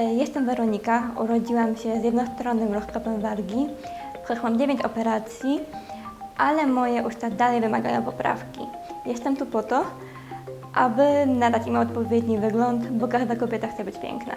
E, Jestem Weronika, urodziłam się z jednostronnym roztropem wargi. Przeszłam 9 operacji, ale moje usta dalej wymagają poprawki. Jestem tu po to, aby nadać im odpowiedni wygląd, bo każda kobieta chce być piękna.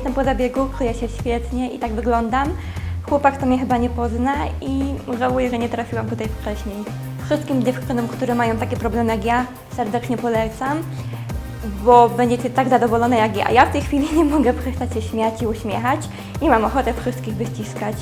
Jestem po zabiegu, czuję się świetnie i tak wyglądam. Chłopak to mnie chyba nie pozna i żałuję, że nie trafiłam tutaj wcześniej. Wszystkim dziewczynom, które mają takie problemy jak ja, serdecznie polecam, bo będziecie tak zadowolone jak ja. Ja w tej chwili nie mogę przestać się śmiać i uśmiechać i mam ochotę wszystkich wyściskać.